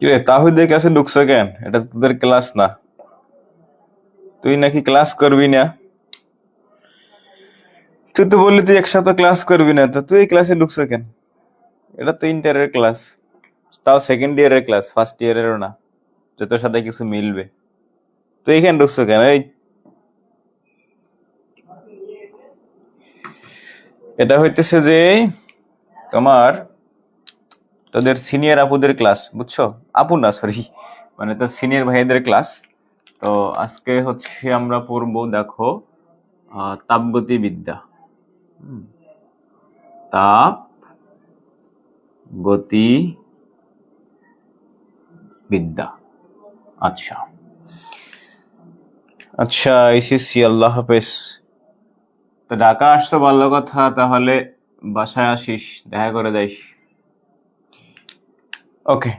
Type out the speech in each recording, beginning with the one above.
কিরে তাহিদের ক্লাসে ঢুকছো কেন? এটা তোদের ক্লাস না। তুই নাকি ক্লাস করবি না? তুই তো বললি তুই একসাথে ক্লাস করবি না, তো তুই ক্লাসে ঢুকছো কেন? এটা তো ইন্টারের ক্লাস তাও সেকেন্ড ইয়ারের ক্লাস ফার্স্ট ইয়ারেরও না। যে তোর সাথে কিছু মিলবে। তুই এখানে ঢুকছো কেন? এই এটা হইতেছে যে, তোমার তোদের সিনিয়র আপুদের ক্লাস বুঝছ? আপু না সরি মানে তো সিনিয়র ভাইদের ক্লাস তো আজকে হচ্ছে আমরা পড়ব দেখো আহ, তাপগতি বিদ্যা তাপ গতি বিদ্যা আচ্ছা আচ্ছা এসেছি আল্লাহ হাফেজ। তো ঢাকা আসছো ভালো কথা। তাহলে বাসায় আসিস দেখা করে যাইস। ওকে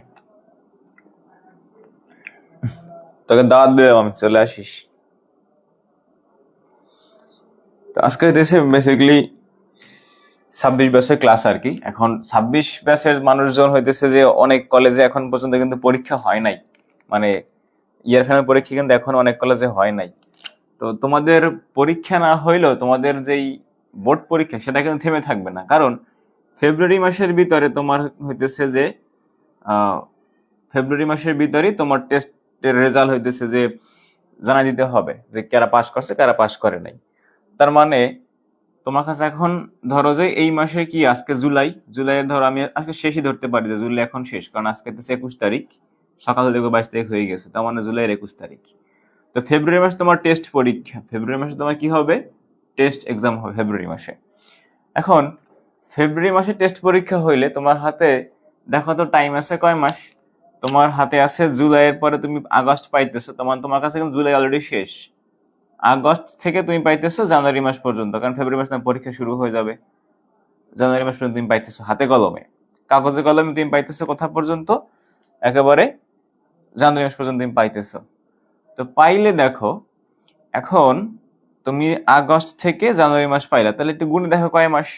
তোকে দাওয়াত দিলাম আমি চলে আসিস। তো আজকের দেশে বেসিক্যালি ছাব্বিশ ব্যাচের ক্লাস আর কি। এখন ছাব্বিশ ব্যাচের মানুষজন হইতেছে যে অনেক কলেজে এখন পর্যন্ত কিন্তু পরীক্ষা হয় নাই। মানে ইয়ার ফাইনাল পরীক্ষা কিন্তু এখন অনেক কলেজে হয় নাই। তো তোমাদের পরীক্ষা না হইলেও তোমাদের যেই বোর্ড পরীক্ষা, সেটা কিন্তু থেমে থাকবে না। কারণ ফেব্রুয়ারি মাসের ভিতরে তোমার হইতেছে যে ফেব্রুয়ারি মাসের ভিতরেই তোমার টেস্টের রেজাল্ট হইতেছে যে জানা দিতে হবে যে কারা পাস করছে, কারা পাস করে নাই। তার মানে তোমার কাছে এখন ধরো যে এই মাসে কি আজকে জুলাই? জুলাইয়ের ধরো আমি আজকে শেষই ধরতে পারি যে জুলাই এখন শেষ, কারণ আজকে তো একুশ তারিখ, সকাল থেকে বাইশ তারিখ হয়ে গেছে, তার মানে জুলাইয়ের একুশ তারিখ। তো ফেব্রুয়ারি মাসে তোমার টেস্ট পরীক্ষা, ফেব্রুয়ারি মাসে তোমার কি হবে? টেস্ট এক্সাম হবে ফেব্রুয়ারি মাসে। এখন ফেব্রুয়ারি মাসে টেস্ট পরীক্ষা হইলে তোমার হাতে দেখো তো টাইম আছে কয় মাস? তোমার হাতে আছে জুলাইয়ের পরে তুমি আগস্ট পাইতেছো, তোমার তোমার কাছে কিন্তু জুলাই অলরেডি শেষ। আগস্ট থেকে তুমি পাইতেছো জানুয়ারি মাস পর্যন্ত, কারণ ফেব্রুয়ারি মাস পরীক্ষা শুরু হয়ে যাবে। জানুয়ারি মাস পর্যন্ত তুমি পাইতেছো হাতে কলমে। কাগজে কলমে তুমি পাইতেছো কোথা পর্যন্ত, একেবারে জানুয়ারি মাস পর্যন্ত তুমি পাইতেছো। তো পাইলে দেখো, এখন তুমি আগস্ট থেকে জানুয়ারি মাস পাইলা, তাহলে একটু গুণে দেখো কয় মাস।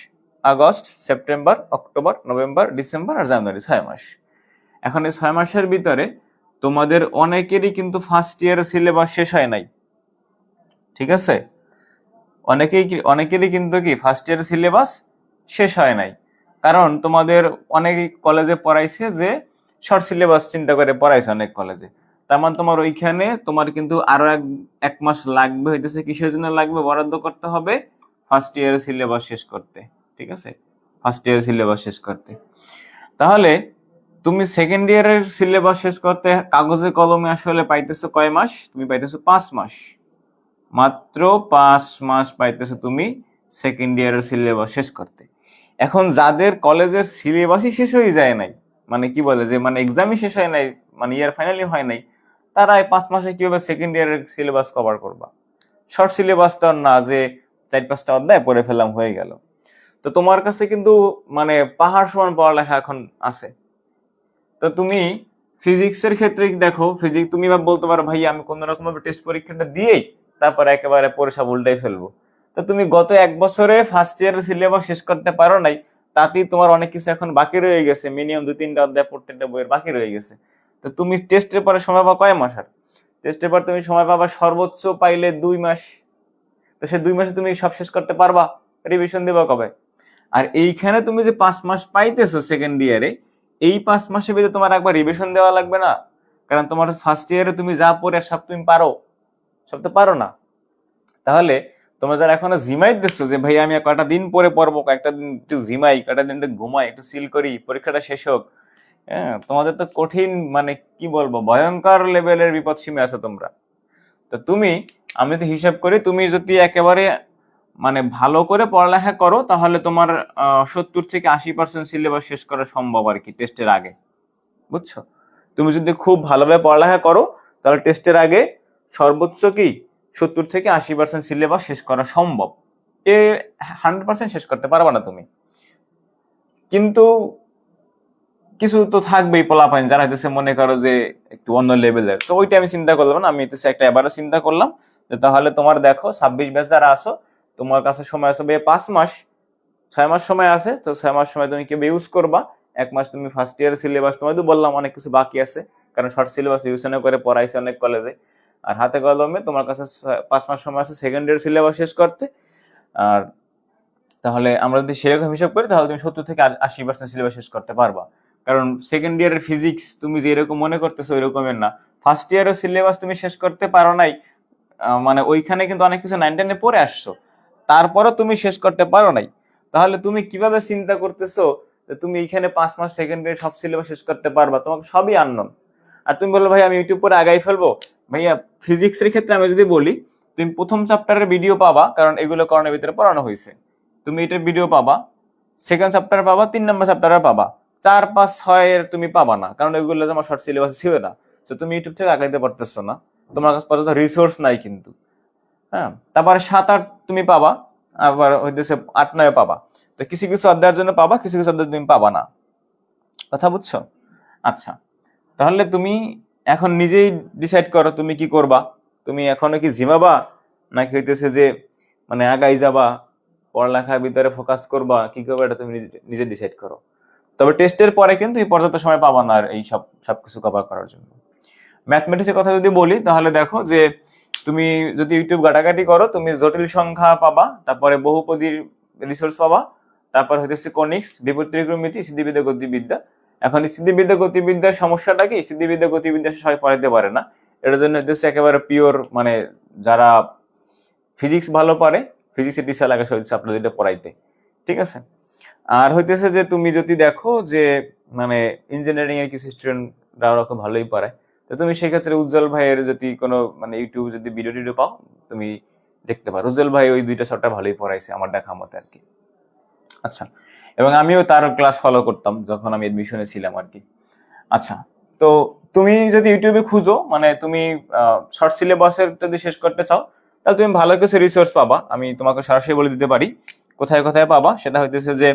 August, September, October, November, December আর জানুয়ারি, ছয় মাস। এখন এই ছয় মাসের ভিতরে তোমাদের অনেকেরই কিন্তু ফার্স্ট ইয়ারের সিলেবাস শেষ হয় নাই। ঠিক আছে? অনেকেই অনেকেরই কিন্তু কি ফার্স্ট ইয়ারের সিলেবাস শেষ হয় নাই। কারণ তোমাদের অনেক কলেজে পড়াইছে যে শর্ট সিলেবাস চিন্তা করে পড়াইছে অনেক কলেজে তার মানে তোমার ওইখানে তোমার কিন্তু আরও এক এক মাস লাগবে, হইতেছে কিসের জন্য লাগবে, বরাদ্দ করতে হবে ফার্স্ট ইয়ারের সিলেবাস শেষ করতে। ঠিক আছে? ফার্স্ট ইয়ারের সিলেবাস শেষ করতে। তাহলে তুমি সেকেন্ড ইয়ারের সিলেবাস শেষ করতে কাগজে কলমে আসলে পাইতেছো কয় মাস? তুমি পাইতেছো পাঁচ মাস। মাত্র পাঁচ মাস পাইতেছো তুমি সেকেন্ড ইয়ারের সিলেবাস শেষ করতে। এখন যাদের কলেজের সিলেবাসই শেষ হয়ে যায় নাই মানে কি বলে যে মানে এক্সামই শেষ হয় নাই মানে ইয়ার ফাইনালি হয় নাই, তারা এই পাঁচ মাসে কীভাবে সেকেন্ড ইয়ারের সিলেবাস কভার করবা? শর্ট সিলেবাস তো না যে, চার পাঁচটা অধ্যায় পড়ে ফেলাম হয়ে গেল। তো তোমার কাছে কিন্তু মানে পাহাড় সমান পড়ালেখা এখন আছে। তো তুমি ফিজিক্সের ক্ষেত্রে দেখো ফিজিক্স তুমি বা বলতে পারো, ভাই, আমি কোন রকম ভাবে টেস্ট পরীক্ষাটা দিয়েই তারপর একেবারে পরে সব উল্টাই ফেলব। তো তুমি গত এক বছরে ফার্স্ট ইয়ারের সিলেবাস শেষ করতে পারো নাই, তাতেই তোমার অনেক কিছু এখন বাকি রয়ে গেছে। মিনিমাম দুই তিনটা অধ্যায় প্রত্যেকটা বইয়ের বাকি রয়ে গেছে। তো তুমি টেস্টের পরে সময় পাবা কয় মাস আর? টেস্টের পর তুমি সময় পাবা সর্বোচ্চ পাইলে দুই মাস। তো সে দুই মাসে তুমি সব শেষ করতে পারবা? রিভিশন দেবা কবে? আর এইখানে তুমি যে পাঁচ মাস পাইতেছো সেকেন্ড ইয়ারে এই পাঁচ মাসের ভিতরে তোমার একবার রিভিশন দেওয়া লাগবে না। কারণ তোমার ফার্স্ট ইয়ারে তুমি যা পড়ে সব তুমি পারো। সব তো পারো না। তাহলে তোমরা যারা এখনও জিমাই দিচ্ছ যে ভাই আমি কয়টা দিন পরে পড়ব? কয়েকটা দিন একটু জিমাই, কয়টা দিন একটু ঘুমাই, একটু সিল করি, পরীক্ষাটা শেষ হোক। হ্যাঁ তোমাদের তো কঠিন মানে কি বলব, ভয়ঙ্কর লেভেলের বিপদ সীমে আছো তোমরা। তো তুমি, আমি তো হিসাব করি, তুমি যদি একেবারে মানে ভালো করে পড়ালেখা করো, তাহলে তোমার সত্তর থেকে আশি পার্সেন্ট সিলেবাস শেষ করা সম্ভব আর কি টেস্টের আগে। বুঝছ? তুমি যদি খুব ভালোভাবে পড়ালেখা করো, তাহলে টেস্টের আগে সর্বোচ্চ কি? সত্তর থেকে আশি পার্সেন্ট সিলেবাস শেষ করা সম্ভব। এ হান্ড্রেড পার্সেন্ট শেষ করতে পারবে না তুমি। কিন্তু কিছু তো থাকবেই পোলাপাইন, যারা হইতেছে মনে করো যে একটু অন্য লেভেলের তো ওইটা আমি চিন্তা করলাম না, আমি হইতেছে একটা এবারও চিন্তা করলাম যে তাহলে তোমার দেখো ছাব্বিশ ব্যাচ যারা আসো তোমার কাছে সময় আছে বে পাঁচ মাস। ছয় মাস সময় আছে, তো ছয় মাস সময় তুমি কেউ ইউজ করবা? এক মাস তুমি ফার্স্ট ইয়ার সিলেবাস তোমায় তো বললাম, অনেক কিছু বাকি আছে। কারণ শর্ট সিলেবাস বিবেচনা করে পড়াইছে অনেক কলেজে আর হাতে কলমে তোমার কাছে পাঁচ মাস সময় আছে সেকেন্ড ইয়ার সিলেবাস শেষ করতে। আর তাহলে আমরা যদি সেরকম হিসাব করি, তাহলে তুমি সত্তর থেকে আশি পার্সেন্ট সিলেবাস শেষ করতে পারবা। কারণ সেকেন্ড ইয়ারের ফিজিক্স তুমি যে এরকম মনে করতেছো ওই রকমের না। ফার্স্ট ইয়ারের সিলেবাস তুমি শেষ করতে পারো নাই। মানে ওইখানে কিন্তু অনেক কিছু নাইন টেনে পড়ে আসছো। তারপরও তুমি শেষ করতে পারো নাই। তাহলে তুমি কীভাবে চিন্তা করতেছো যে তুমি এখানে পাঁচ মাস সেকেন্ড ইয়ার সব সিলেবাস শেষ করতে পারবা? তোমাকে সবই আননোন আর তুমি বলল ভাই, আমি ইউটিউব পরে আগাই ফেলব? ভাইয়া ফিজিক্সের ক্ষেত্রে আমি যদি বলি, তুমি প্রথম চ্যাপ্টারের ভিডিও পাবা, কারণ এগুলো করোনার ভিতরে পড়ানো হয়েছে। তুমি এটার ভিডিও পাবা সেকেন্ড চ্যাপ্টার পাবা, তিন নম্বর চ্যাপ্টারে পাবা। চার, পাঁচ ছয়ের তুমি পাবা না, কারণ এগুলো আমার শর্ট সিলেবাস ছিল না। তো তুমি ইউটিউব থেকে আগাইতে পারতেছো না। তোমার কাছে পর্যন্ত রিসোর্স নাই কিন্তু। হ্যাঁ? তারপরে সাত, আট তুমি পাবা, আবার হইতেছে আট নয় পাবা। তো কিছু কিছু অধ্যায়ের জন্য পাবা, কিছু কিছু অধ্যায় তুমি পাবা না। কথা বুঝছ? আচ্ছা তাহলে তুমি এখন নিজেই ডিসাইড করো তুমি কি করবা। তুমি এখনও কি ঝিমাবা নাকি হইতেছে যে মানে আগাই যাবা, পড়ালেখার ভিতরে ফোকাস করবা, কি করবা এটা তুমি নিজে- ডিসাইড করো। তবে টেস্টের পরে কিন্তু এই পর্যাপ্ত সময় পাবা না আর এই সব, সবকিছু কভার করার জন্য। ম্যাথমেটিক্সের কথা যদি বলি, তাহলে দেখো যে তুমি যদি ইউটিউব ঘাটাঘাটি করো, তুমি জটিল সংখ্যা পাবা, তারপরে বহুপদীর রিসোর্স পাবা, তারপর হইতেছে কনিক্স বিপরীত ত্রিকোণমিতি, সিদ্ধিবিদ্যা গতিবিদ্যা। এখন এই সিদ্ধিবিদ্যা গতিবিদ্যার সমস্যাটা কি? সিদ্ধিবিদ্যা গতিবিদ্যা সবাই পড়াইতে পারে না। এটার জন্য হইতেছে একেবারে পিওর মানে যারা ফিজিক্স ভালো পারে ফিজিক্সের টিচার লাগে হচ্ছে আপনাদের এটা পড়াইতে। ঠিক আছে? আর হইতেছে যে তুমি যদি দেখো যে মানে ইঞ্জিনিয়ারিং এর কিছু স্টুডেন্টরা ওরকম ভালোই পড়ায় তো তুমি সেক্ষেত্রে উজ্জ্বল ভাইয়ের যদি কোনো মানে ইউটিউব যদি ভিডিও টিডিও পাও, তুমি দেখতে পারো। উজ্জ্বল ভাই ওই দুইটা সবটা ভালোই পড়াইছে আমার দেখা মতে আর কি। আচ্ছা এবং আমিও তার ক্লাস ফলো করতাম যখন আমি এডমিশনে ছিলাম আর কি। আচ্ছা তো তুমি যদি ইউটিউবে খুঁজো মানে তুমি শর্ট সিলেবাসের যদি শেষ করতে চাও, তাহলে তুমি ভালো কিছু রিসোর্স পাবা। আমি তোমাকে সরাসরি বলে দিতে পারি, কোথায় কোথায় পাবা? সেটা হইতেছে যে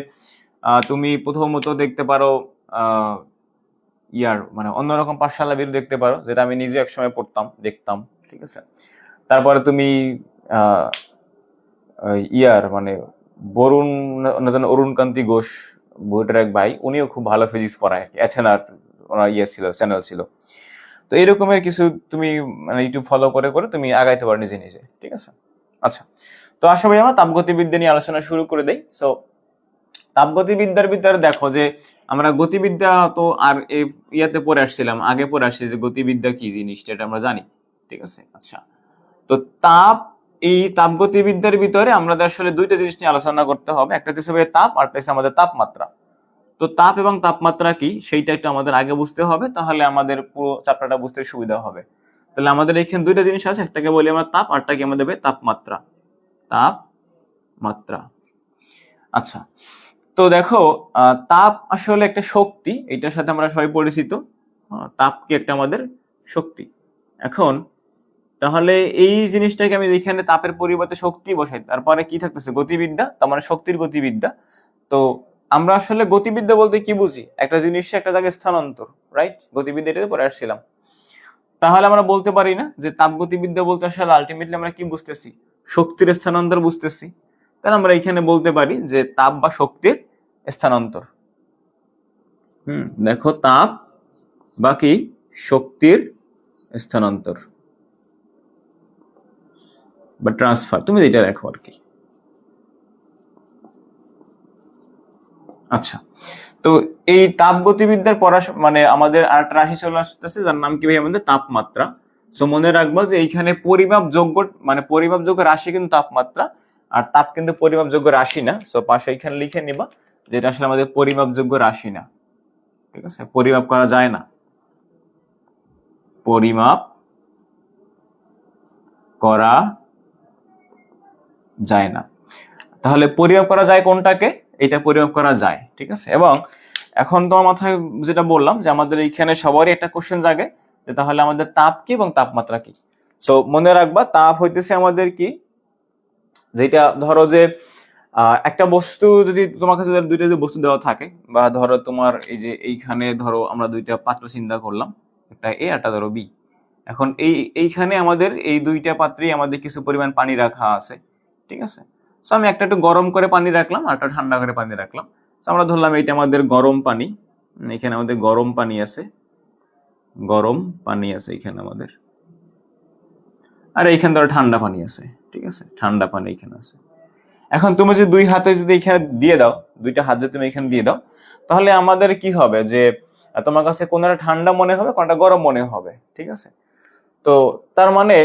তুমি প্রথমত দেখতে পারো ইয়ার মানে অন্যরকম পাঠশালা ভিডিও দেখতে পারো, যেটা আমি নিজে একসময় পড়তাম, দেখতাম, ঠিক আছে? তারপরে তুমি ইয়ার মানে বরুণ, না জানো অরুণ ঘোষ, বইটার এক ভাই, উনিও খুব ভালো ফিজিক্স পড়ায় এছাড়া ওনার ইয়ে ছিল চ্যানেল ছিল। তো এরকমের কিছু তুমি মানে ইউটিউব ফলো করে করে তুমি আগাইতে পারো নিজে নিজে, ঠিক আছে? আচ্ছা তো আসা ভাই, আমরা তাপগতিবিদ্যা নিয়ে আলোচনা শুরু করে দেই। সো তাপগতিবিদ্যার ভিতরে দেখো যে আমরা গতিবিদ্যা তো আর ইয়াতে পড়ে আসছিলাম, আগে পড়ে আসছি যে গতিবিদ্যা কি জিনিসটা এটা আমরা জানি, ঠিক আছে? আচ্ছা। তো তাপ, এই তাপগতিবিদ্যার ভিতরে আমাদের আসলে দুইটা জিনিস নিয়ে আলোচনা করতে হবে, একটা হচ্ছে তাপ আর একটা আমাদের তাপমাত্রা। তো তাপ এবং তাপমাত্রা কি সেইটা একটু আমাদের আগে বুঝতে হবে, তাহলে আমাদের পুরো চ্যাপ্টারটা বুঝতে সুবিধা হবে। তাহলে আমাদের এখানে দুইটা জিনিস আছে, একটাকে বলি আমরা তাপ আরটাকে আমাদের হবে তাপমাত্রা। তাপমাত্রা। আচ্ছা। তো দেখো তাপ আসলে একটা শক্তি, এটার সাথে আমরা সবাই পরিচিত। তাপ কি একটা আমাদের শক্তি। এখন, তাহলে এই জিনিসটাকে আমি এখানে তাপের পরিবর্তে শক্তি বসাই। তারপরে কি থাকতেছে? গতিবিদ্যা, তার মানে শক্তির গতিবিদ্যা। তো আমরা আসলে গতিবিদ্যা বলতে কি বুঝি? একটা জিনিস একটা জায়গায় স্থানান্তর রাইট গতিবিদ্যা এটাতে পরে আসছিলাম। তাহলে আমরা বলতে পারি না যে তাপ গতিবিদ্যা বলতে আসলে আলটিমেটলি আমরা কি বুঝতেছি? শক্তির স্থানান্তর বুঝতেছি। তাহলে আমরা এখানে বলতে পারি যে তাপ বা শক্তির স্থানান্তর। হুম, দেখো তাপ বা কি শক্তির স্থানান্তর। বা ট্রান্সফার তুমি এটা দেখো আর কি। আচ্ছা তো এই তাপ গতিবিদ্যার পড়া মানে আমাদের আর একটা রাশি চলে আসতেছে, যার নাম কি ভাই আমাদের? তাপমাত্রা। সো মনে রাখব যে এইখানে পরিমাপযোগ্য মানে পরিমাপযোগ্য রাশি কিন্তু তাপমাত্রা, আর তাপ কিন্তু পরিমাপযোগ্য রাশি না। সো পাশে এখানে লিখে নিবা। যেটা আসলে আমাদের পরিমাপযোগ্য রাশি না। ঠিক আছে? পরিমাপ করা যায় না। পরিমাপ করা যায় না। তাহলে পরিমাপ করা যায় কোনটাকে? এটা পরিমাপ করা যায়। ঠিক আছে? এবং এখন তোমার মাথায় যেটা বললাম যে আমাদের এইখানে সবারই একটা কোশ্চেন জাগে যে তাহলে আমাদের তাপ কি এবং তাপমাত্রা কি? সো মনে রাখবা, তাপ হইতেছে আমাদের কি? যেটা ধরো যে একটা বস্তু যদি তোমার কাছে দুইটা যদি বস্তু দেওয়া থাকে, বা ধরো তোমার এই যে এইখানে ধরো আমরা দুইটা পাত্র চিন্তা করলাম, একটা এ একটা ধরো বি এখন এই, এইখানে আমাদের এই দুইটা পাত্রেই আমাদের কিছু পরিমাণ পানি রাখা আছে, ঠিক আছে? সো আমি একটা একটু গরম করে পানি রাখলাম আর একটা ঠান্ডা করে পানি রাখলাম। তো আমরা ধরলাম এইটা আমাদের গরম পানি, এখানে আমাদের গরম পানি আছে, গরম পানি আছে এখানে আমাদের। আর এইখানে ধরো ঠান্ডা পানি আছে, ঠিক আছে? ঠান্ডা পানি এখানে আছে। এখন তুমি যদি দুই হাতে যদি এখানে দিয়ে দাও, দুইটা হাত যদি তুমি এখানে দিয়ে দাও, তাহলে আমাদের কি হবে? যে, তোমার কাছে কোনটা ঠান্ডা মনে হবে কোনটা গরম মনে হবে, ঠিক আছে? তো তার মানে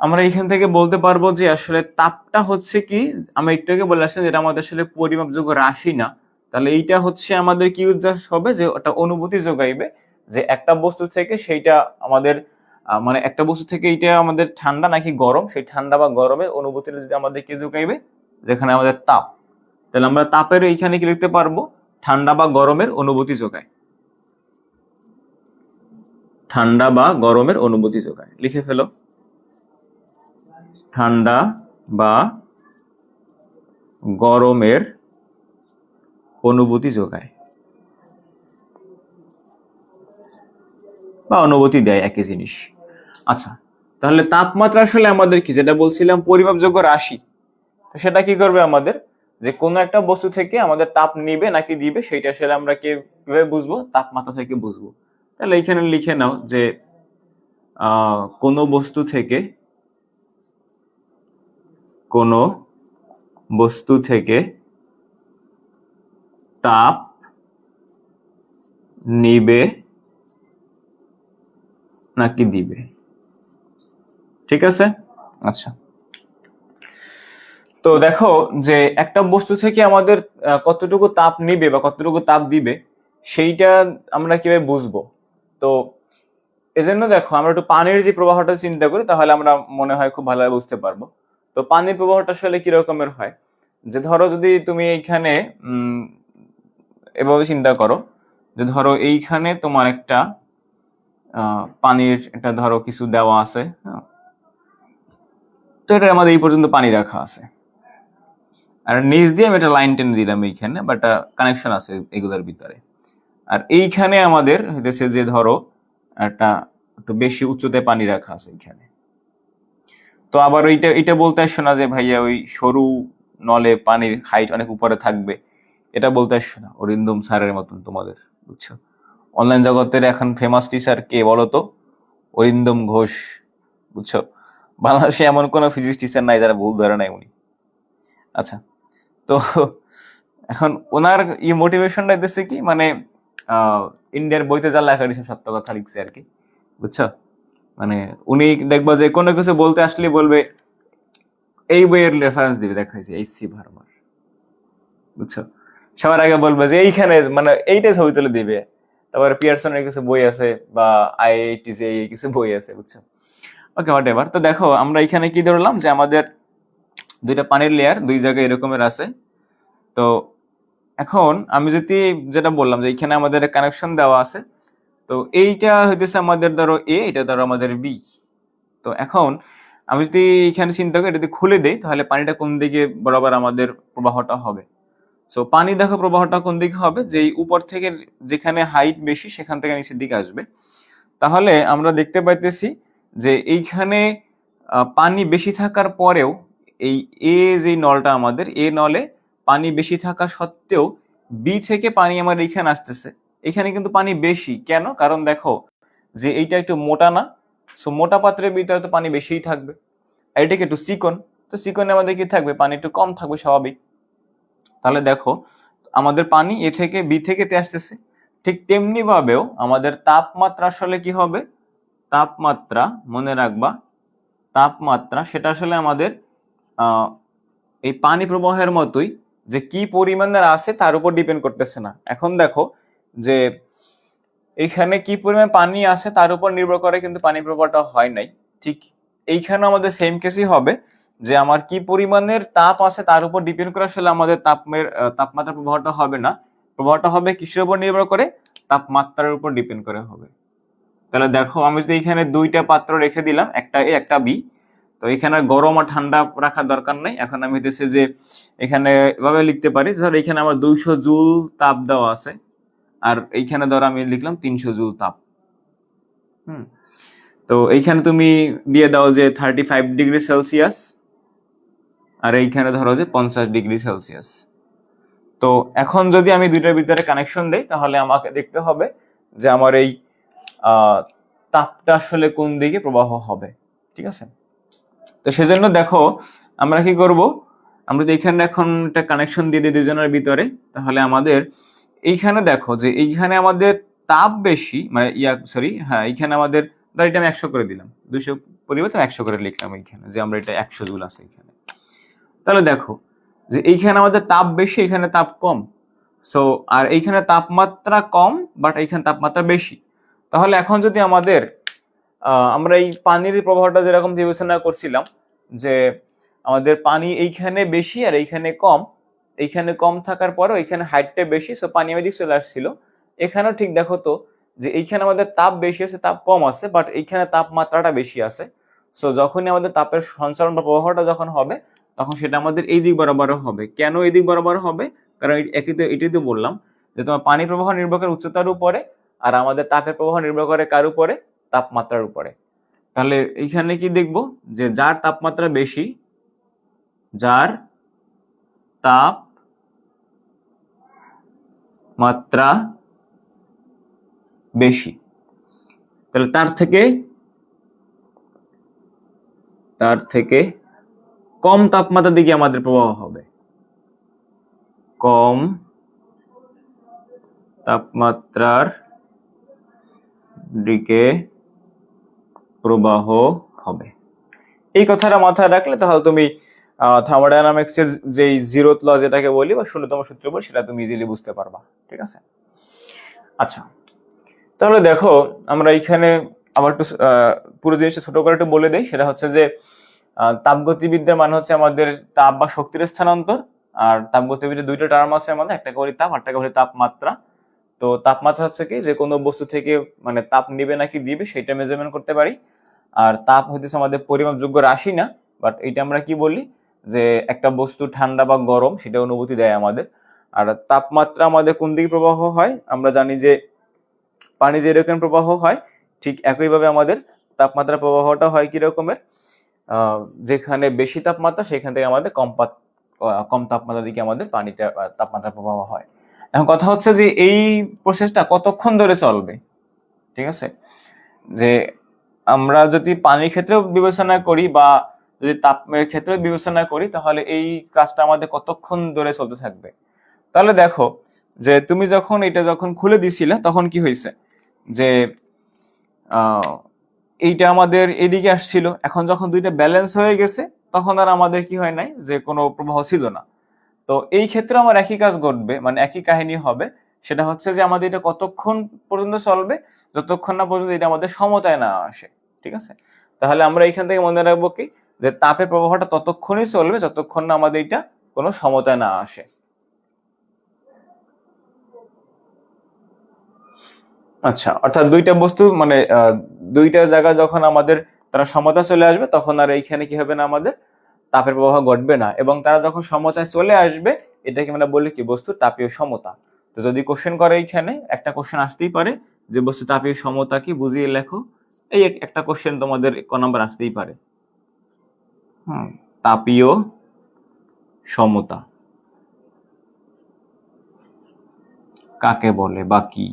আমরা এখান থেকে বলতে পারব যে আসলে তাপটা হচ্ছে কি আমি একটু আগে বলে আসছি যেটা আমাদের আসলে পরিমাপযোগ্য রাশি না। তাহলে এইটা হচ্ছে আমাদের কি উদ্দেশ্য হবে? যে ওটা অনুভূতি যোগাইবে, যে একটা বস্তু থেকে সেইটা আমাদের মানে একটা বস্তু থেকে এটা আমাদের ঠান্ডা নাকি গরম, সেই ঠান্ডা বা গরমের অনুভূতিটা যদি আমাদের কি যোগাইবে যেখানে আমাদের তাপ, তাহলে আমরা তাপের এইখানে কি লিখতে পারব? ঠান্ডা বা গরমের অনুভূতি যোগায়। ঠান্ডা বা গরমের অনুভূতি যোগায়। লিখে ফেলো। ঠান্ডা বা গরমের অনুভূতি যোগায়। বা অনুভূতি দেয় একই জিনিস। আচ্ছা তাহলে তাপমাত্রা আসলে আমাদের কি? যেটা বলছিলাম, পরিমাপযোগ্য রাশি। তো সেটা কি করবে আমাদের? যে কোনো একটা বস্তু থেকে আমাদের তাপ নিবে নাকি দিবে সেটা আসলে আমরা কীভাবে বুঝব? তাপমাত্রা থেকে বুঝব। তাহলে এইখানে লিখে নাও যে কোনো বস্তু থেকে, কোনো বস্তু থেকে তাপ নিবে নাকি দিবে। ঠিক আছে? আচ্ছা। তো দেখো যে একটা বস্তু থেকে আমাদের কতটুকু তাপ নিবে বা কতটুকু তাপ দিবে, সেইটা আমরা কীভাবে বুঝব? তো এজন্য দেখো, আমরা একটু পানির যে প্রবাহটা চিন্তা করি, তাহলে আমরা মনে হয় খুব ভালোভাবে বুঝতে পারব। তো পানির প্রবাহটা আসলে রকমের হয়? যে ধরো যদি তুমি এইখানে এভাবে চিন্তা করো, যে ধরো এইখানে তোমার একটা পানির একটা ধরো কিছু দেওয়া আছে হ্যাঁ? তো এটা আমাদের এই পর্যন্ত পানি রাখা আছে। আর নিচ দিয়ে আমি একটা লাইন টেনে দিলাম এইখানে বাট কানেকশন আছে এগুলোর ভিতরে। আর এইখানে আমাদের হইতেছে যে ধরো, একটা একটু বেশি উচ্চতায় পানি রাখা আছে এইখানে। তো আবার ওইটা, এটা বলতে আসছো না যে ভাইয়া ওই সরু নলে পানির হাইট অনেক উপরে থাকবে? এটা বলতে আসছো না। অরিন্দম স্যারের মতন তোমাদের, বুঝছ? অনলাইন জগতের এখন ফেমাস টিচার কে বলো তো? অরিন্দম ঘোষ, বুঝছ? বাংলাদেশে এমন কোনো ফিজিক্স টিচার নাই যারা ভুল ধরে নাই উনি। আচ্ছা তো এখন ওনার ই মোটিভেশনটা দিচ্ছে কি মানে ইন্ডিয়ার বইতে যা লেখা সব সত্য কথা লিখছে আর কি, বুঝছ? মানে উনি দেখবা যে কোনো কিছু বলতে আসলে বলবে, এই বইয়ের রেফারেন্স দিবে দেখা হয়েছে এইচ সি ভার্মার বুঝছ? সবার আগে বলবে যে এইখানে মানে এইটাই ছবি তুলে দিবে। তারপরে পিয়ারসনের কিছু বই আছে বা আইআইটিস এই কিছু বই আছে, বুঝছ? ওকে হোয়াট এভার তো দেখো, আমরা এখানে কি ধরলাম? যে আমাদের দুইটা পানির লেয়ার দুই জায়গায় এরকমের আছে। তো এখন আমি যদি যেটা বললাম যে এখানে আমাদের কানেকশন দেওয়া আছে, তো এইটা হইতেছে আমাদের ধরো এ এটা ধরো আমাদের বি তো এখন আমি যদি এখানে চিন্তা করি, এটা যদি খুলে দেই, তাহলে পানিটা কোন দিকে বরাবর আমাদের প্রবাহটা হবে? সো পানি দেখো প্রবাহটা কোন দিকে হবে? যে উপর থেকে যেখানে হাইট বেশি, সেখান থেকে নিচের দিকে আসবে। তাহলে আমরা দেখতে পাইতেছি যে এইখানে পানি বেশি থাকার পরেও এই এ যে নলটা আমাদের, এ নলে পানি বেশি থাকা সত্ত্বেও বি থেকে পানি আমার এইখানে আসতেছে। এখানে কিন্তু পানি বেশি। কেন? কারণ দেখো, যে এইটা একটু মোটা না, সো মোটা পাত্রের ভিতরে তো পানি বেশিই থাকবে। আর এটাকে একটু চিকন, তো চিকনে আমাদের কি থাকবে? পানি একটু কম থাকবে, স্বাভাবিক। তাহলে দেখো, আমাদের পানি এ থেকে বি থেকে তে আসতেছে। ঠিক তেমনিভাবেও আমাদের তাপমাত্রা আসলে কি হবে? তাপমাত্রা মনে রাখবা তাপমাত্রা সেটা আসলে আমাদের এই পানি প্রবাহের মতোই যে কি পরিমাণের আছে তার উপর ডিপেন্ড করতেছে না। এখন দেখো যে এইখানে কি পরিমাণ পানি আছে তার উপর নির্ভর করে কিন্তু পানি প্রবাহটা হয় নাই। ঠিক এইখানে আমাদের সেম কেসই হবে যে আমার কি পরিমাণের তাপ আছে তার উপর ডিপেন্ড করে আসলে আমাদের তাপের আহ, তাপমাত্রার প্রবাহটা হবে না। প্রবাহটা হবে কিসের উপর নির্ভর করে? তাপমাত্রার উপর ডিপেন্ড করে হবে। তাহলে দেখো, আমি যদি এখানে দুইটা পাত্র রেখে দিলাম, একটা এ, একটা বি, তো এখানে গরম আর ঠান্ডা রাখার দরকার নেই। এখন আমি হইতেছে যে এখানে এভাবে লিখতে পারি, ধর এখানে আমার দুইশো জুল তাপ দেওয়া আছে, আর এইখানে ধর আমি লিখলাম তিনশো জুল তাপ। হুম, তো এইখানে তুমি দিয়ে দাও যে থার্টি ফাইভ ডিগ্রি সেলসিয়াস, আর এইখানে ধরো যে পঞ্চাশ ডিগ্রি সেলসিয়াস। তো এখন যদি আমি দুইটার ভিতরে কানেকশন দিই, তাহলে আমাকে দেখতে হবে যে আমার এই তাপটা আসলে কোন দিকে প্রবাহ হবে? ঠিক আছে? তো সেজন্য দেখো, আমরা কি করব? আমরা যদি এখানে এখন একটা কানেকশন দিয়ে দিই দুজনের ভিতরে, তাহলে আমাদের এইখানে দেখো যে এইখানে আমাদের তাপ বেশি মানে ইয়া সরি হ্যাঁ এইখানে আমাদের, ধর এটা আমি একশো করে দিলাম। দুশো পরিবর্তে একশো করে লিখলাম এইখানে, যে আমরা এটা একশো জুল আছে এখানে তাহলে দেখো যে এইখানে আমাদের তাপ বেশি, এখানে তাপ কম। সো আর এইখানে তাপমাত্রা কম বাট এইখানে তাপমাত্রা বেশি। তাহলে এখন যদি আমাদের আমরা এই পানির প্রবাহটা যেরকম বিবেচনা করছিলাম, যে আমাদের পানি এইখানে বেশি আর এইখানে কম এইখানে কম থাকার পরেও এইখানে হাইটটা বেশি সো পানি এদিক চলে আসছিল। এখানেও ঠিক দেখো তো, যে এইখানে আমাদের তাপ বেশি আছে, তাপ কম আছে বাট এইখানে তাপমাত্রাটা বেশি আছে। সো যখনই আমাদের তাপের সঞ্চালন বা প্রবাহটা যখন হবে, তখন সেটা আমাদের এই দিক বরাবর হবে। কেন এই দিক বরাবর হবে? কারণ একই তো এটাই তো বললাম, যে তোমার পানি প্রবাহ নির্ভর করে উচ্চতার উপরে আর আমাদের তাপের প্রবাহ নির্ভর করে কার উপরে? তাপমাত্রার উপরে। তাহলে এইখানে কি দেখব? যে যার তাপমাত্রা বেশি, যার তাপ মাত্রা বেশি, তাহলে তার থেকে তার থেকে কম তাপমাত্রার দিকে আমাদের প্রবাহ হবে। কম তাপমাত্রার দিকে প্রবাহ হবে। এই কথাটা মাথায় রাখলে তাহলে তুমি থার্মোডাইনামিক্স এর যে জিরো ল যেটাকে বলি বা শূন্যতম সূত্র বলি, সেটা তুমি ইজিলি বুঝতে পারবা, ঠিক আছে? আচ্ছা তাহলে দেখো, আমরা এখানে আবার একটু পুরো জিনিসটা ছোট করে একটু বলে দেই। সেটা হচ্ছে যে তাপগতিবিদ্যার মানে হচ্ছে আমাদের তাপ বা শক্তির স্থানান্তর, আর তাপগতিবিদ্যার দুইটা টার্ম আছে আমাদের, একটাকে বলি তাপ আরটাকে বলি তাপমাত্রা। তো তাপমাত্রা হচ্ছে কি যে কোনো বস্তু থেকে মানে তাপ নিবে নাকি দিবে, সেটা মেজারমেন্ট করতে পারি। আর তাপ হইতেছে আমাদের পরিমাপযোগ্য রাশি না বাট এটা আমরা কি বলি? যে একটা বস্তু ঠান্ডা বা গরম, সেটা অনুভূতি দেয় আমাদের। আর তাপমাত্রা আমাদের কোন দিকে প্রবাহ হয়? আমরা জানি যে পানি যে এরকম প্রবাহ হয়, ঠিক একইভাবে আমাদের তাপমাত্রা প্রবাহটা হয় কি রকমের? যেখানে বেশি তাপমাত্রা, সেখান থেকে আমাদের কম কম তাপমাত্রার দিকে আমাদের পানিটা তাপমাত্রা প্রবাহ হয়। এখন কথা হচ্ছে যে এই প্রসেসটা কতক্ষণ ধরে চলবে? ঠিক আছে? যে আমরা যদি পানির ক্ষেত্রেও বিবেচনা করি বা যদি তাপের ক্ষেত্রেও বিবেচনা করি, তাহলে এই কাজটা আমাদের কতক্ষণ ধরে চলতে থাকবে? তাহলে দেখো, যে তুমি যখন এটা যখন খুলে দিছিলে, তখন কি হয়েছে? যে এইটা আমাদের এদিকে আসছিল। এখন যখন দুইটা ব্যালেন্স হয়ে গেছে, তখন আর আমাদের কি হয় নাই? যে কোনো প্রবাহ ছিল না। তো এই ক্ষেত্রে আমার একই কাজ ঘটবে মানে একই কাহিনী হবে। সেটা হচ্ছে যে আমাদের এটা কতক্ষণ পর্যন্ত চলবে, যতক্ষণ না পর্যন্ত এটা আমাদের সমতায় না আসে, ঠিক আছে? তাহলে আমরা এখান থেকে মনে রাখব কি, যে তাপের প্রবাহটা ততক্ষণই চলবে, যতক্ষণ না আমাদের এটা কোনো সমতায় না আসে। আচ্ছা অর্থাৎ দুইটা বস্তু মানে দুইটা জায়গা যখন আমাদের, তারা সমতা চলে আসবে, তখন আর এইখানে কি হবে না আমাদের? তাপের প্রবাহ ঘটবে না এবং তারা যখন সমতায় চলে আসবে, এটাকে আমরা বলি কি বস্তুর তাপীয় সমতা। তো যদি কোশ্চেন করে এইখানে, একটা কোশ্চেন আসতেই পারে যে বস্তু তাপীয় সমতা কি? বুঝিয়ে লেখো। এই একটা কোশ্চেন তোমাদের ক নাম্বার আসতেই পারে। হুম, তাপীয় সমতা। কাকে বলে বা কি?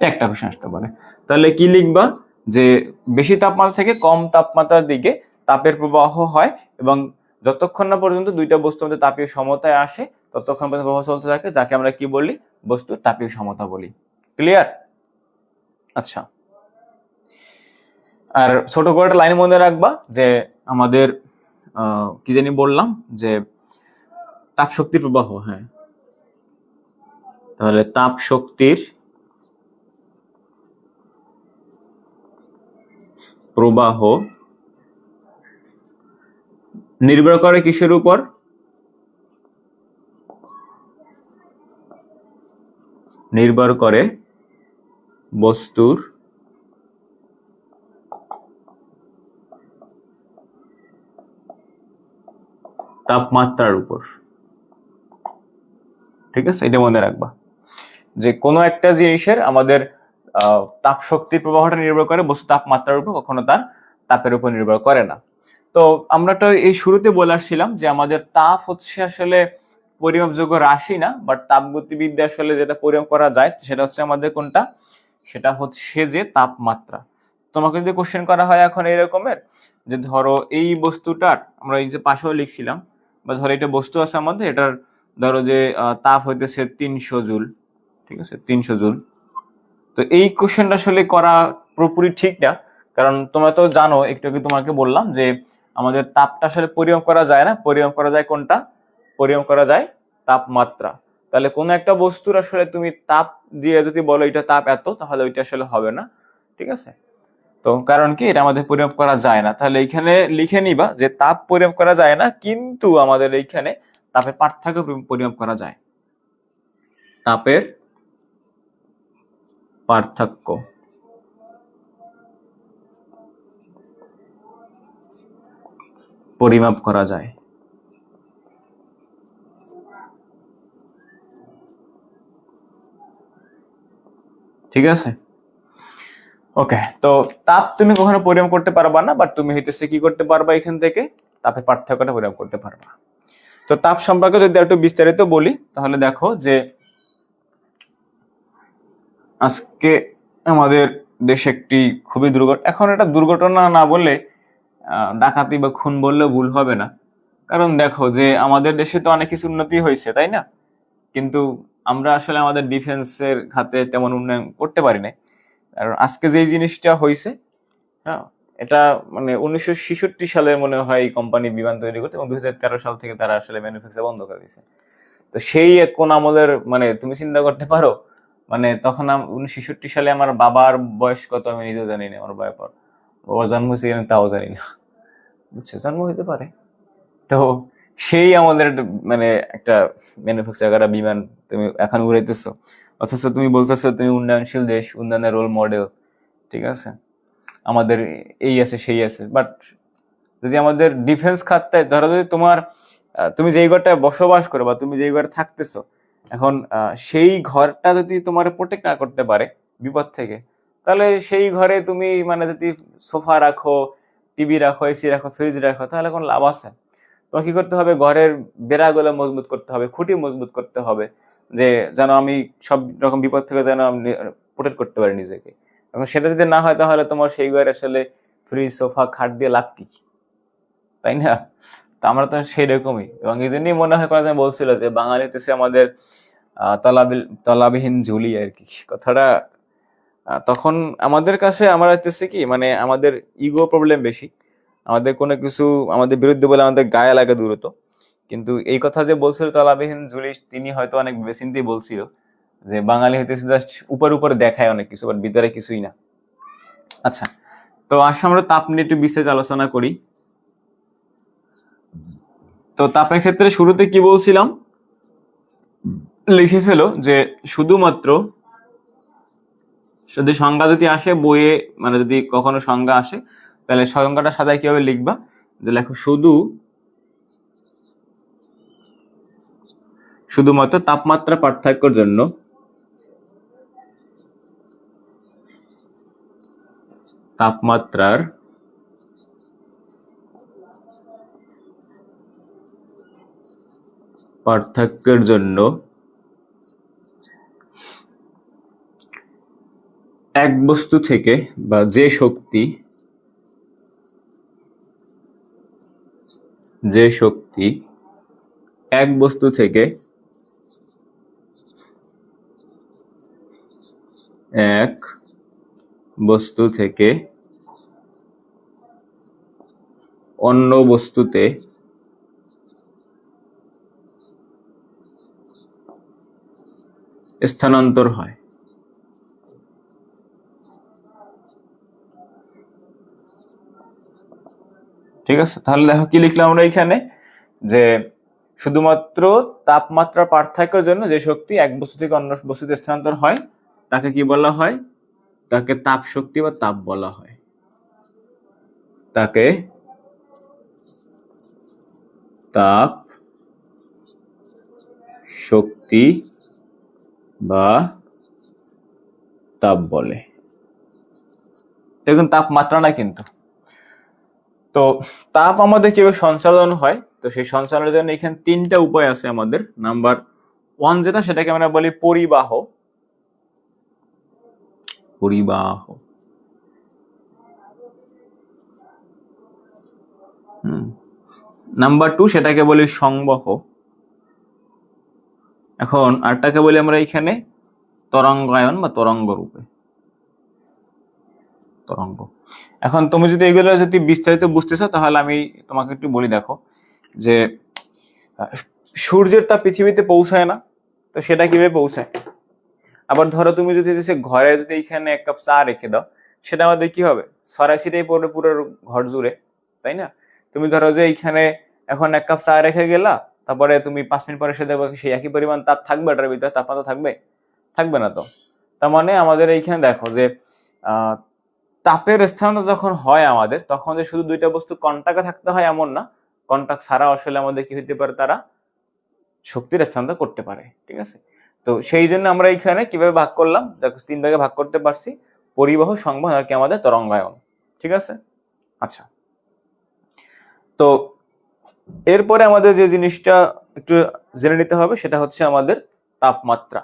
একটা কোশ্চেন আসতে পারে। তাহলে কি লিখবা? যে বেশি তাপমাত্রা থেকে কম তাপমাত্রার দিকে তাপের প্রবাহ হয় এবং যতক্ষণ না পর্যন্ত দুইটা বস্তুর মধ্যে তাপীয় সমতায় আসে, ততক্ষণ পর্যন্ত প্রবাহ চলতে থাকে, যাকে আমরা কি বলি? বস্তুর তাপীয় সমতা বলি। ক্লিয়ার আচ্ছা। আর ছোট করে একটা লাইন মনে রাখবা যে আমাদের কি জানি বললাম? যে তাপ শক্তির প্রবাহ হ্যাঁ। তাহলে তাপ প্রবাহ নির্ভর করে কিসের উপর? নির্ভর করে বস্তুর তাপমাত্রার উপর। ঠিক আছে? এটা মনে রাখবা। যে কোনো একটা জিনিসের আমাদের তাপ শক্তি প্রবাহটা নির্ভর করে, বস্তু তাপমাত্রার উপর কখনো তার তাপের উপর নির্ভর করে না। তো আমরা তো এই শুরুতে বলে আসছিলাম যে আমাদের তাপ হচ্ছে আসলে পরিমাপযোগ্য রাশি না বাট তাপগতিবিদ্যা আসলে যেটা পরিমাপ করা যায়, সেটা হচ্ছে আমাদের কোনটা? সেটা হচ্ছে যে তাপমাত্রা। তোমাকে যদি কোশ্চেন করা হয় এখন এই রকমের, যে ধরো এই বস্তুটার, আমরা এই যে পাশেও লিখছিলাম, বা ধরো এটা বস্তু আছে আমাদের, এটার ধরো যে তাপ হইতেছে তিনশো জুল, ঠিক আছে? তিনশো জুল। তো এই কোশ্চেনটা আসলে করা পুরোপুরি ঠিক না। কারণ তোমরা তো জানো, একটু আগে তোমাকে বললাম যে আমাদের তাপটা আসলে পরিমাপ করা যায় না। পরিমাপ করা যায় কোনটা? পরিমাপ করা যায় তাপমাত্রা। তাহলে কোন একটা বস্তুর আসলে তুমি তাপ দিয়ে যদি বলো এটা তাপ এত, তাহলে ওইটা আসলে হবে না। ঠিক আছে? তো কারণ কি? এটা আমাদের পরিমাপ করা যায় না। তাহলে এইখানে লিখে নিবা যে তাপ পরিমাপ করা যায় না, কিন্তু আমাদের এইখানে তাপের পার্থক্য পরি- পরিমাপ করা যায়। তাপের পার্থক্য। পরিমাপ করা যায়। ঠিক আছে? ওকে, তো তাপ তুমি কখনো পরিমাপ করতে পারবা না বাট তুমি হইতেছে কি করতে পারবা এখান থেকে? তাপের পার্থক্যটা পরিমাপ করতে পারবা। তো তাপ সম্পর্কে যদি একটু বিস্তারিত বলি, তাহলে দেখো যে আজকে আমাদের দেশে একটি খুবই দুর্ঘটনা এখন এটা দুর্ঘটনা না আহ, ডাকাতি বা খুন বললে ভুল হবে না। কারণ দেখো যে আমাদের দেশে তো অনেক কিছু উন্নতি হয়েছে তাই না? কিন্তু আমরা আসলে আমাদের ডিফেন্সের খাতে তেমন উন্নয়ন করতে পারি নাই। কারণ আজকে যে জিনিসটা হয়েছে হ্যাঁ এটা মানে উনিশশো ছেষট্টি সালে মনে হয় এই কোম্পানি বিমান তৈরি করতে এবং দুই হাজার তেরো সাল থেকে তারা আসলে ম্যানুফ্যাকচার বন্ধ করে দিয়েছে। তো সেই এক কোন আমলের মানে তুমি চিন্তা করতে পারো মানে তখন উনিশশো ছেষট্টি সালে আমার বাবার বয়স কত আমি নিজেও জানি না আমার বাবার বাবার জন্ম হয়েছে কিনা তাও জানি না। বুঝছ? জন্ম হইতে পারে। তো সেই আমাদের মানে একটা ম্যানুফ্যাকচার করা বিমান তুমি এখন উড়াইতেছো অথচ তুমি বলতেছো তুমি উন্নয়নশীল দেশ, উন্নয়নের রোল মডেল ঠিক আছে? আমাদের এই আছে, সেই আছে। বাট যদি আমাদের ডিফেন্স খাতটায়, ধরো যদি তোমার তুমি যেই ঘরটায় বসবাস করো বা তুমি যেই ঘরে থাকতেছো এখন সেই ঘরটা যদি তোমার প্রোটেক্ট না করতে পারে বিপদ থেকে, তাহলে সেই ঘরে তুমি মানে যদি সোফা রাখো টিভি রাখো এসি রাখো ফ্রিজ রাখো, তাহলে কোনো লাভ আছে? তোমার কী করতে হবে? ঘরের বেড়াগুলো মজবুত করতে হবে, খুঁটি মজবুত করতে হবে, যে যেন আমি সব রকম বিপদ থেকে যেন আমি প্রোটেক্ট করতে পারি নিজেকে। এবং সেটা যদি না হয়, তাহলে তোমার সেই ঘরে আসলে ফ্রিজ সোফা, খাট দিয়ে লাভ কি? তাই না? তো আমরা তো সেই রকমই এবং এই জন্যই মনে হয় কোনো বলছিল যে বাঙালিতে সে আমাদের তলাবিল, তলাবিহীন ঝুলি আর কি। কথাটা তখন আমাদের কাছে আমরা হইতেছে কি মানে আমাদের ইগো প্রবলেম বেশি। আমাদের কোনো কিছু, আমাদের বিরুদ্ধে বলে আমাদের গায়ে লাগে দূরত কিন্তু এই কথা যে বলছিল তলাবিহীন ঝুলি, তিনি হয়তো অনেক বেসিন্তেই বলছিল যে বাঙালি হইতেছে জাস্ট উপর উপরে দেখায় অনেক কিছু বাট ভিতরে কিছুই না। আচ্ছা তো আসলে আমরা তাপ নিয়ে একটু বিস্তারিত আলোচনা করি। তো তাপের ক্ষেত্রে শুরুতে কি বলছিলাম? লিখে ফেলো যে শুধুমাত্র যদি সংজ্ঞা যদি আসে, বইয়ে মানে যদি কখনো সংজ্ঞা আসে, তাহলে সংজ্ঞাটা সাদায় কীভাবে লিখবা? যে লেখো, শুধু শুধুমাত্র তাপমাত্রা পার্থক্যের জন্য। তাপমাত্রার পার্থক্যের জন্য এক বস্তু থেকে বা যে শক্তি যে শক্তি এক বস্তু থেকে এক বস্তু থেকে অন্য বস্তুতে স্থানান্তর হয়। ঠিক আছে? তাহলে দেখো কি লিখলাম আমরা এখানে? যে শুধুমাত্র তাপমাত্রা পার্থক্যের জন্য যে শক্তি এক বস্তু থেকে অন্য বস্তুতে স্থানান্তর হয়, তাকে কি বলা হয়? তাকে তাপ শক্তি বা তাপ বলা হয়। তাকে তাপ শক্তি বা তাপ বলে। দেখুন, তাপমাত্রা না কিন্তু। তো তাপ আমাদের কীভাবে সঞ্চালন হয়? তো সেই সঞ্চালনের জন্য এখানে তিনটা উপায় আছে আমাদের। নাম্বার ওয়ান যেটা, সেটাকে আমরা বলি পরিবাহ। পরিবাহ। নাম্বার টু সেটাকে বলি সংবহ। এখন আরটাকে বলি আমরা এখানে তরঙ্গায়ন বা তরঙ্গ রূপে। তরঙ্গ। এখন তুমি যদি এগুলো যদি বিস্তারিত বুঝতে চাও, তাহলে আমি তোমাকে একটু বলি দেখো যে, সূর্যের তাপ পৃথিবীতে পৌঁছায় না, তো সেটা কীভাবে পৌঁছায়? আবার ধরো তুমি যদি এসে ঘরে যদি এখানে এক কাপ চা রেখে দাও, সেটা আমাদের কি হবে? সরাসরি পড়বে পুরো ঘর জুড়ে, তাই না? তুমি ধরো যে এইখানে এখন এক কাপ চা রেখে গেলা তারপরে তুমি পাঁচ মিনিট পরে এসে দেখবে সেই একই পরিমাণ তাপ থাকবে এটার ভিতরে, তাপমাত্রা থাকবে? থাকবে না তো? তার মানে আমাদের এইখানে দেখো যে তাপের স্থানান্তর যখন হয় আমাদের, তখন যে শুধু দুইটা বস্তু কন্টাক্টে থাকতে হয় এমন না কন্টাক্ট ছাড়া আসলে আমাদের কি হতে পারে? তারা শক্তির স্থানান্তর করতে পারে, ঠিক আছে? তো সেই জন্য আমরা এইখানে কীভাবে ভাগ করলাম? দেখো তিন ভাগে ভাগ করতে পারছি, পরিবাহ সংবহন আর কি আমাদের তরঙ্গায়ন, ঠিক আছে? আচ্ছা। তো এরপরে আমাদের যে জিনিসটা একটু জেনে নিতে হবে সেটা হচ্ছে আমাদের তাপমাত্রা।